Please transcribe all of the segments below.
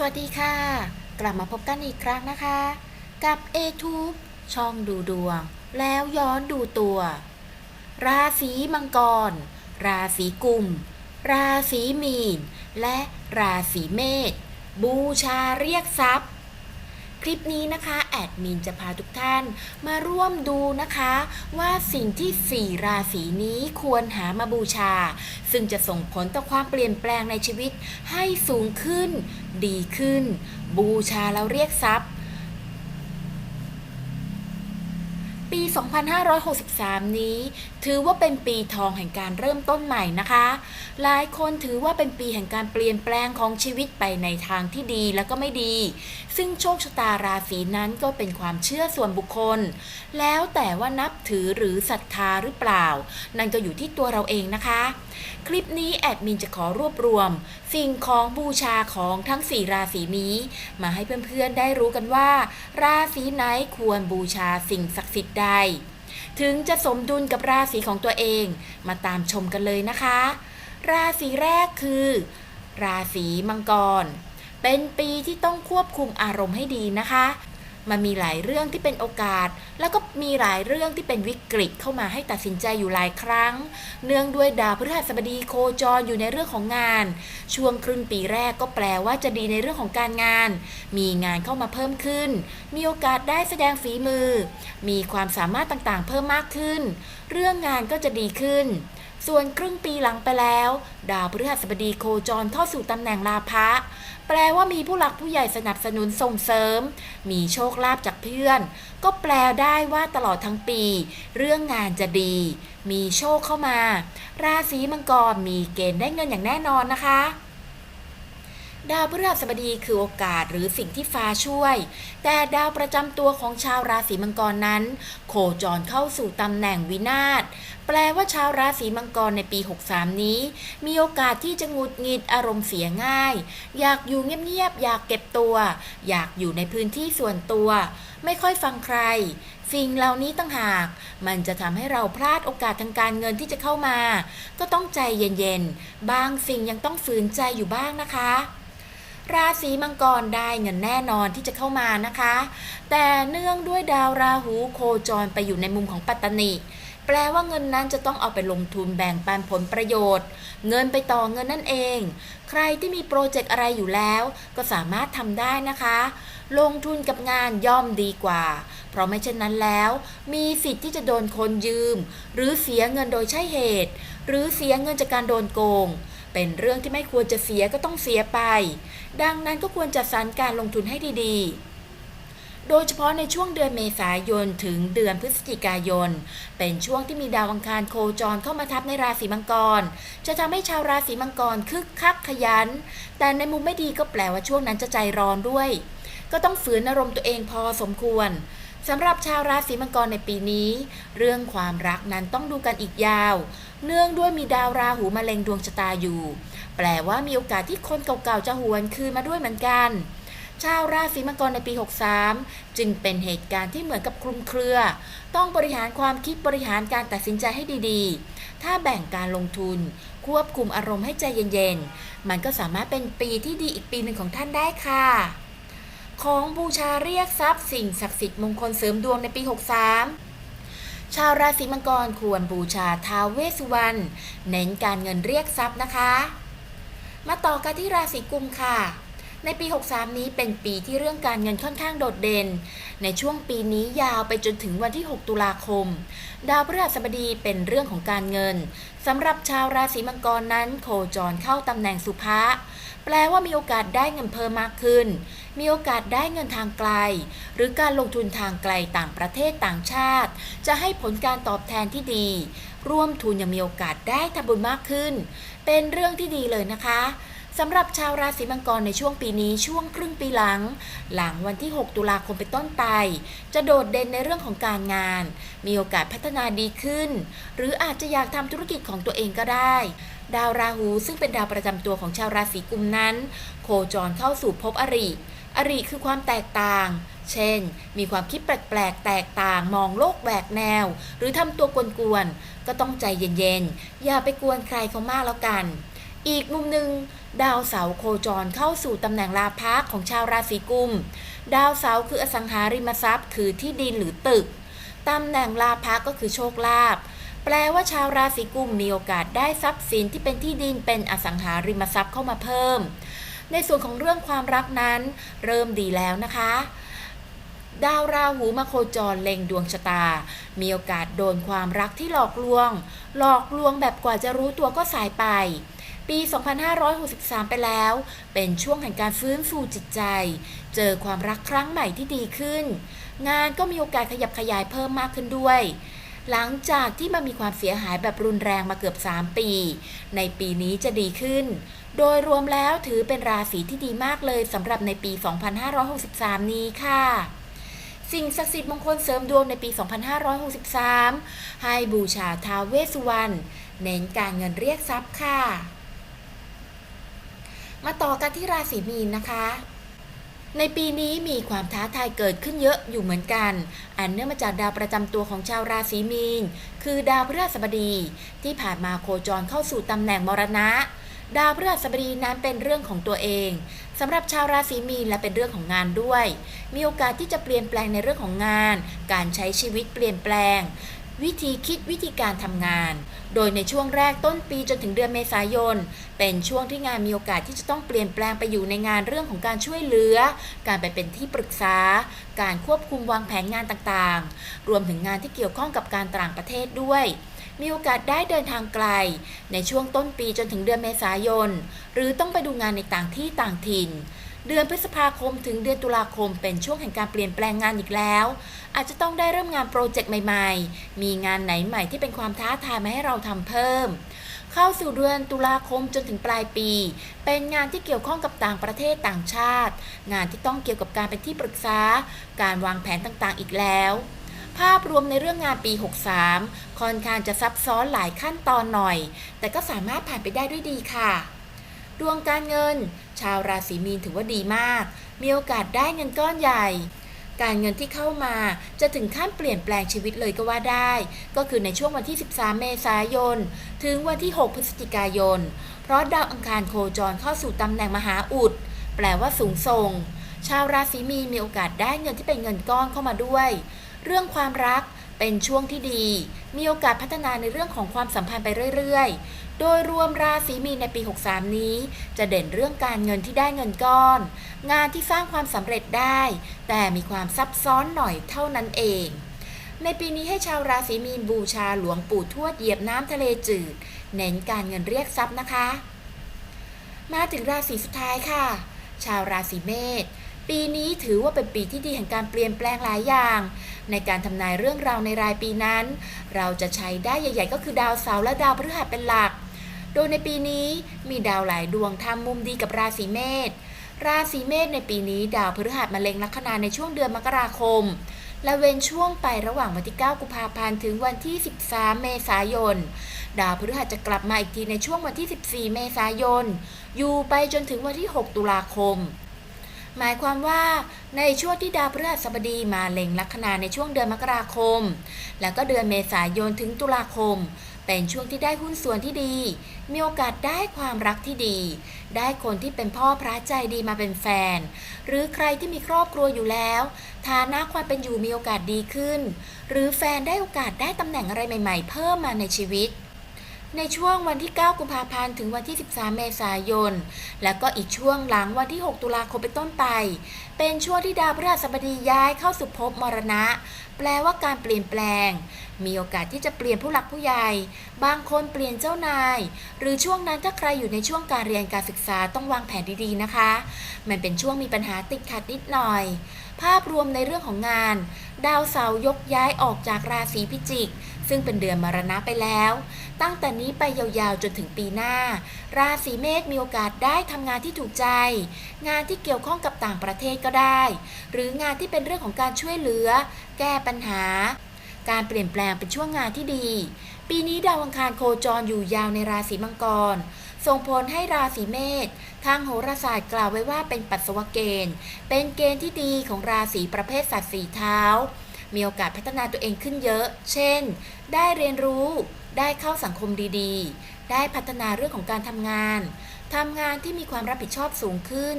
สวัสดีค่ะ กลับมาพบกันอีกครั้งนะคะ กับ a t u b e ช่องดูดวง แล้วย้อนดูตัว ราศีมังกร ราศีกุม ราศีมีน และราศีเมษบูชาเรียกทรัพย์ ลิปนี้นะคะแอดมินจะพาทุกท่านมาร่วมดูนะคะ ว่าสิ่งที่ 4 ราศีนี้ควรหามาบูชา ซึ่งจะส่งผลต่อความเปลี่ยนแปลงในชีวิตให้สูงขึ้น ดีขึ้น บูชาแล้วเรียกทรัพย์ ปี 2563 นี้ ถือว่าเป็นปีทองแห่งการเริ่มต้นใหม่นะคะ หลายคนถือว่าเป็นปีแห่งการเปลี่ยนแปลงของชีวิตไปในทางที่ดีแล้วก็ไม่ดี ซึ่งโชคชะตาราศีนั้นก็เป็นความเชื่อส่วนบุคคล แล้วแต่ว่านับถือหรือศรัทธาหรือเปล่า นั่นก็อยู่ที่ตัวเราเองนะคะ คลิปนี้แอดมินจะขอรวบรวมสิ่งของบูชาของทั้ง 4 ราศีนี้ มาให้เพื่อนๆได้รู้กันว่า ราศีไหนควรบูชาสิ่งศักดิ์สิทธิ์ใด ถึงจะสมดุลกับราศีของตัวเองมาตามชมกันเลยนะคะ ราศีแรกคือ ราศีมังกร เป็นปีที่ต้องควบคุมอารมณ์ให้ดีนะคะ มันมีหลายเรื่องที่เป็นโอกาส แล้วก็มีหลายเรื่องที่เป็นวิกฤตเข้ามาให้ตัดสินใจอยู่หลายครั้ง เนื่องด้วยดาวพฤหัสบดีโคจรอยู่ในเรื่องของงาน ช่วงครึ่งปีแรกก็แปลว่าจะดีในเรื่องของการงาน มีงานเข้ามาเพิ่มขึ้น มีโอกาสได้แสดงฝีมือ มีความสามารถต่างๆ เพิ่มมากขึ้น เรื่องงานก็จะดีขึ้น ส่วนครึ่งปีหลังไปแล้ว ดาวพฤหัสบดีโคจรเข้าสู่ตำแหน่งลาภะแปลว่ามีผู้หลักผู้ใหญ่สนับสนุนส่งเสริม มีโชคลาภจากเพื่อน ก็แปลได้ว่าตลอดทั้งปี เรื่องงานจะดี มีโชคเข้ามา ราศีมังกรมีเกณฑ์ได้เงินอย่างแน่นอนนะคะ ดาวพฤหัสบดีคือโอกาสหรือสิ่งที่ฟ้าช่วย แต่ดาวประจำตัวของชาวราศีมังกรนั้น โคจรเข้าสู่ตำแหน่งวินาศแปลว่าชาวราศีมังกรในปี 63 นี้ มีโอกาสที่จะงุดหงิดอารมณ์เสียง่าย อยากอยู่เงียบๆอยากเก็บตัว อยากอยู่ในพื้นที่ส่วนตัว ไม่ค่อยฟังใครสิ่งเหล่านี้ต่างหาก มันจะทำให้เราพลาดโอกาสทางการเงินที่จะเข้ามา ก็ต้องใจเย็นๆ บางสิ่งยังต้องฝืนใจอยู่บ้างนะคะ ราศีมังกรได้เงินแน่นอนที่จะเข้ามานะคะ แต่เนื่องด้วยดาวราหูโคจรไปอยู่ในมุมของปัตตนิแปลว่าเงินนั้นจะต้องเอาไปลงทุนแบ่งปันผลประโยชน์ เงินไปต่อเงินนั่นเอง ใครที่มีโปรเจกต์อะไรอยู่แล้ว ก็สามารถทำได้นะคะ ลงทุนกับงานย่อมดีกว่า เพราะไม่เช่นนั้นแล้ว มีสิทธิ์ที่จะโดนคนยืม หรือเสียเงินโดยใช่เหตุ หรือเสียเงินจากการโดนโกง เป็นเรื่องที่ไม่ควรจะเสียก็ต้องเสียไป ดังนั้นก็ควรจัดสรรการลงทุนให้ดีๆ โดยเฉพาะในช่วงเดือนเมษายนถึงเดือนพฤศจิกายน เป็นช่วงที่มีดาวอังคารโคจรเข้ามาทับในราศีมังกร จะทำให้ชาวราศีมังกรคึกคักขยัน แต่ในมุมไม่ดีก็แปลว่าช่วงนั้นจะใจร้อนด้วย ก็ต้องฝืนอารมณ์ตัวเองพอสมควร สำหรับชาวราศีมังกรในปีนี้ เรื่องความรักนั้นต้องดูกันอีกยาว เนื่องด้วยมีดาวราหูมาเล็งดวงชะตาอยู่ แปลว่ามีโอกาสที่คนเก่าๆจะหวนคืนมาด้วยเหมือนกัน ชาวราศีมังกรในปี 63 จึงเป็นเหตุการณ์ที่เหมือนกับคลุมเครือ ต้องบริหารความคิดบริหารการตัดสินใจให้ดีๆ ถ้าแบ่งการลงทุน ควบคุมอารมณ์ให้ใจเย็นๆ มันก็สามารถเป็นปีที่ดีอีกปีหนึ่งของท่านได้ค่ะ ของบูชาเรียกทรัพย์สิ่งศักดิ์สิทธิ์มงคลเสริมดวงในปี 63 ชาวราศีมังกรควรบูชาท้าวเวสสุวรรณเน้นการเงินเรียกทรัพย์นะคะ มาต่อกันที่ราศีกุมค่ะ ในปี 63 นี้เป็นปีที่เรื่องการเงินค่อนข้างโดดเด่น ในช่วงปีนี้ยาวไปจนถึงวันที่ 6 ตุลาคม ดาวพฤหัสบดีเป็นเรื่องของการเงินสำหรับชาวราศีมังกรนั้น โคจรเข้าตำแหน่งสุภะแปลว่ามีโอกาสได้เงินเพิ่มมากขึ้น มีโอกาสได้เงินทางไกล หรือการลงทุนทางไกลต่างประเทศต่างชาติ จะให้ผลการตอบแทนที่ดี ร่วมทุนยังมีโอกาสได้ทำบุญมากขึ้น เป็นเรื่องที่ดีเลยนะคะ สำหรับชาวราศีมังกรในช่วงปีนี้ช่วงครึ่งปีหลัง หลังวันที่ 6 ตุลาคมเป็นต้นไป จะโดดเด่นในเรื่องของการงาน มีโอกาสพัฒนาดีขึ้น หรืออาจจะอยากทำธุรกิจของตัวเองก็ได้ ดาวราหูซึ่งเป็นดาวประจำตัวของชาวราศีกุมนั้น โคจรเข้าสู่ภพอริ อริคือความแตกต่าง เช่น มีความคิดแปลกๆ แตกต่าง มองโลกแหวกแนว หรือทำตัวกวนๆ ก็ต้องใจเย็นๆ อย่าไปกวนใครเขามากแล้วกัน อีกมุมหนึ่ง ดาวเสาร์โคจรเข้าสู่ตำแหน่งลาภะของชาวราศีกุม ดาวเสาร์คืออสังหาริมทรัพย์ คือที่ดินหรือตึก ตำแหน่งลาภะก็คือโชคลาภ แปลว่าชาวราศีกุมมีโอกาสได้ทรัพย์สินที่เป็นที่ดินเป็นอสังหาริมทรัพย์เข้ามาเพิ่ม ในส่วนของเรื่องความรักนั้นเริ่มดีแล้วนะคะ ดาวราหูมาโคจรเล็งดวงชะตา มีโอกาสโดนความรักที่หลอกลวง หลอกลวงแบบกว่าจะรู้ตัวก็สายไป ปี 2563 ไปแล้ว เป็นช่วงแห่งการฟื้นฟูจิตใจ เจอความรักครั้งใหม่ที่ดีขึ้น งานก็มีโอกาสขยับขยายเพิ่มมากขึ้นด้วย หลังจากที่มันมีความเสียหายแบบรุนแรงมาเกือบ 3 ปี ในปีนี้จะดีขึ้น โดยรวมแล้วถือเป็นราศีที่ดีมากเลยสำหรับในปี 2563 นี้ค่ะสิ่งศักดิ์สิทธิ์มงคลเสริมดวงในปี 2563 ให้บูชาท้าวเวสสุวรรณ เน้นการเงินเรียกทรัพย์ค่ะ มาต่อกันที่ราศีมีนนะคะ ในปีนี้มีความท้าทายเกิดขึ้นเยอะอยู่เหมือนกัน อันเนื่องมาจากดาวประจำตัวของชาวราศีมีน คือดาวพฤหัสบดี ที่ผ่านมาโคจรเข้าสู่ตำแหน่งมรณะ ดาวพฤหัสบดีนั้นเป็นเรื่องของตัวเองสำหรับชาวราศีมีนและเป็นเรื่องของงานด้วย มีโอกาสที่จะเปลี่ยนแปลงในเรื่องของงาน การใช้ชีวิตเปลี่ยนแปลง วิธีคิดวิธีการทำงาน โดยในช่วงแรกต้นปีจนถึงเดือนเมษายน เป็นช่วงที่งานมีโอกาสที่จะต้องเปลี่ยนแปลงไปอยู่ในงานเรื่องของการช่วยเหลือ การไปเป็นที่ปรึกษา การควบคุมวางแผนงานต่างๆ รวมถึงงานที่เกี่ยวข้องกับการต่างประเทศด้วยมีโอกาสได้เดินทางไกล ในช่วงต้นปีจนถึงเดือนเมษายน หรือต้องไปดูงานในต่างที่ต่างถิ่น เดือนพฤษภาคมถึงเดือนตุลาคมเป็นช่วงแห่งการเปลี่ยนแปลงงานอีกแล้ว อาจจะต้องได้เริ่มงานโปรเจกต์ใหม่ๆ มีงานไหนใหม่ที่เป็นความท้าทายมาให้เราทำเพิ่ม เข้าสู่เดือนตุลาคมจนถึงปลายปี เป็นงานที่เกี่ยวข้องกับต่างประเทศต่างชาติ งานที่ต้องเกี่ยวกับการเป็นที่ปรึกษา การวางแผนต่างๆ อีกแล้วภาพรวมในเรื่องงานปี 63 ค่อนข้างจะซับซ้อนหลายขั้นตอนหน่อย แต่ก็สามารถผ่านไปได้ด้วยดีค่ะ ดวงการเงิน ชาวราศีมีนถือว่าดีมาก มีโอกาสได้เงินก้อนใหญ่ การเงินที่เข้ามาจะถึงขั้นเปลี่ยนแปลงชีวิตเลยก็ว่าได้ ก็คือในช่วงวันที่ 13 เมษายน ถึงวันที่ 6 พฤศจิกายน เพราะดาวอังคารโคจรเข้าสู่ตำแหน่งมหาอุด แปลว่าสูงส่ง ชาวราศีมีนมีโอกาสได้เงินที่เป็นเงินก้อนเข้ามาด้วย เรื่องความรักเป็นช่วงที่ดี มีโอกาสพัฒนาในเรื่องของความสัมพันธ์ไปเรื่อย โดยรวมราศีมีนในปี 63 นี้ จะเด่นเรื่องการเงินที่ได้เงินก้อน งานที่สร้างความสำเร็จได้ แต่มีความซับซ้อนหน่อยเท่านั้นเอง ในปีนี้ให้ชาวราศีมีนบูชาหลวงปู่ทวดเหยียบน้ำทะเลจืด เน้นการเงินเรียกทรัพย์นะคะ มาถึงราศีสุดท้ายค่ะ ชาวราศีเมษปีนี้ถือว่าเป็นปีที่ดีแห่งการเปลี่ยนแปลงหลายอย่าง ในการทำนายเรื่องราวในรายปีนั้น เราจะใช้ได้ใหญ่ ๆ ก็คือดาวเสาร์และดาวพฤหัสเป็นหลัก ดยในปีนี้มีดาวหลายดวงทำมุมดีกับราศีเมษ ราศีเมษในปีนี้ดาวพฤหัสมาเล็งลัคนาในช่วงเดือนมกราคม และเว้นช่วงไประหว่างวันที่ 9 กุมภาพันธ์ถึงวันที่ 13 เมษายน ดาวพฤหัสจะกลับมาอีกทีในช่วงวันที่ 14 เมษายน อยู่ไปจนถึงวันที่ 6 ตุลาคมหมายความว่าในช่วงที่ดาวพฤหัสบดีมาเล็งลัคนาในช่วงเดือนมกราคม แล้วก็เดือนเมษายนถึงตุลาคม เป็นช่วงที่ได้หุ้นส่วนที่ดี มีโอกาสได้ความรักที่ดี ได้คนที่เป็นพ่อพระใจดีมาเป็นแฟน หรือใครที่มีครอบครัวอยู่แล้ว ฐานะความเป็นอยู่มีโอกาสดีขึ้น หรือแฟนได้โอกาสได้ตำแหน่งอะไรใหม่ ๆ เพิ่มมาในชีวิต ในช่วงวันที่ 9 กุมภาพันธ์ ถึงวันที่ 13 เมษายน แล้วก็อีกช่วงหลังวันที่ 6 ตุลาคมเป็นต้นไป เป็นช่วงที่ดาวพฤหัสบดีย้ายเข้าสู่ภพมรณะ แปลว่าการเปลี่ยนแปลง มีโอกาสที่จะเปลี่ยนผู้หลักผู้ใหญ่ บางคนเปลี่ยนเจ้านาย หรือช่วงนั้นถ้าใครอยู่ในช่วงการเรียนการศึกษาต้องวางแผนดีๆนะคะ มันเป็นช่วงมีปัญหาติดขัดนิดหน่อย ภาพรวมในเรื่องของงาน ดาวเสาร์ยกย้ายออกจากราศีพิจิก ซึ่งเป็นเดือนมรณะไปแล้ว ตั้งแต่นี้ไปยาวๆจนถึงปีหน้า ราศีเมษมีโอกาสได้ทำงานที่ถูกใจ งานที่เกี่ยวข้องกับต่างประเทศก็ได้ หรืองานที่เป็นเรื่องของการช่วยเหลือ แก้ปัญหา การเปลี่ยนแปลงเป็นช่วงงานที่ดี ปีนี้ดาวอังคารโคจรอยู่ยาวในราศีมังกรส่งผลให้ราศีเมษ ทางโหราศาสตร์กล่าวไว้ว่าเป็นปัสสาวะเกณฑ์ เป็นเกณฑ์ที่ดีของราศีประเภทสัตว์สีเท้า มีโอกาสพัฒนาตัวเองขึ้นเยอะ เช่น ได้เรียนรู้ ได้เข้าสังคมดีๆ ได้พัฒนาเรื่องของการทำงานทำงานที่มีความรับผิดชอบสูงขึ้น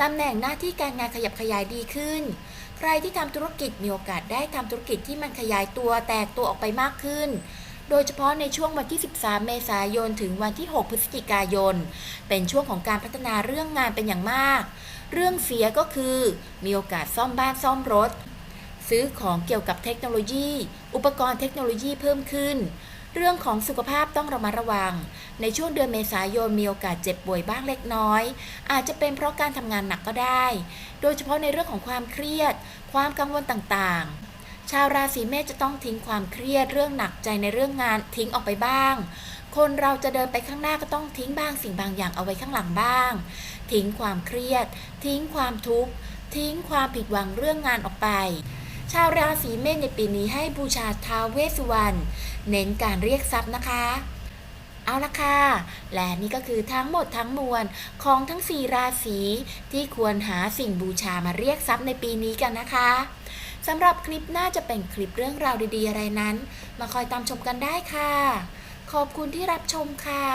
ตำแหน่งหน้าที่การงานขยับขยายดีขึ้น ใครที่ทำธุรกิจมีโอกาสได้ทำธุรกิจที่มันขยายตัวแตกตัวออกไปมากขึ้น โดยเฉพาะในช่วงวันที่ 13 เมษายน ถึงวันที่ 6 พฤศจิกายน เป็นช่วงของการพัฒนาเรื่องงานเป็นอย่างมาก เรื่องเสียก็คือ มีโอกาสซ่อมบ้านซ่อมรถ ซื้อของเกี่ยวกับเทคโนโลยี อุปกรณ์เทคโนโลยีเพิ่มขึ้น เรื่องของสุขภาพต้องระมัดระวัง ในช่วงเดือนเมษายนมีโอกาสเจ็บป่วยบ้างเล็กน้อย อาจจะเป็นเพราะการทำงานหนักก็ได้ โดยเฉพาะในเรื่องของความเครียด ความกังวลต่างๆ ชาวราศีเมษจะต้องทิ้งความเครียดเรื่องหนักใจในเรื่องงานทิ้งออกไปบ้างคนเราจะเดินไปข้างหน้าก็ต้องทิ้งบ้างสิ่งบางอย่างเอาไว้ข้างหลังบ้าง ทิ้งความเครียด ทิ้งความทุกข์ ทิ้งความผิดหวังเรื่องงานออกไป ชาวราศีเมษในปีนี้ให้บูชาท้าวเวสสุวรรณเน้นการเรียกทรัพย์นะคะ เอาละค่ะ และนี่ก็คือทั้งหมดทั้งมวลของทั้ง 4 ราศีที่ควรหาสิ่งบูชามาเรียกทรัพย์ในปีนี้กันนะคะสำหรับคลิปหน้าจะเป็นคลิปเรื่องราวดีๆอะไรนั้น มาคอยตามชมกันได้ค่ะ ขอบคุณที่รับชมค่ะ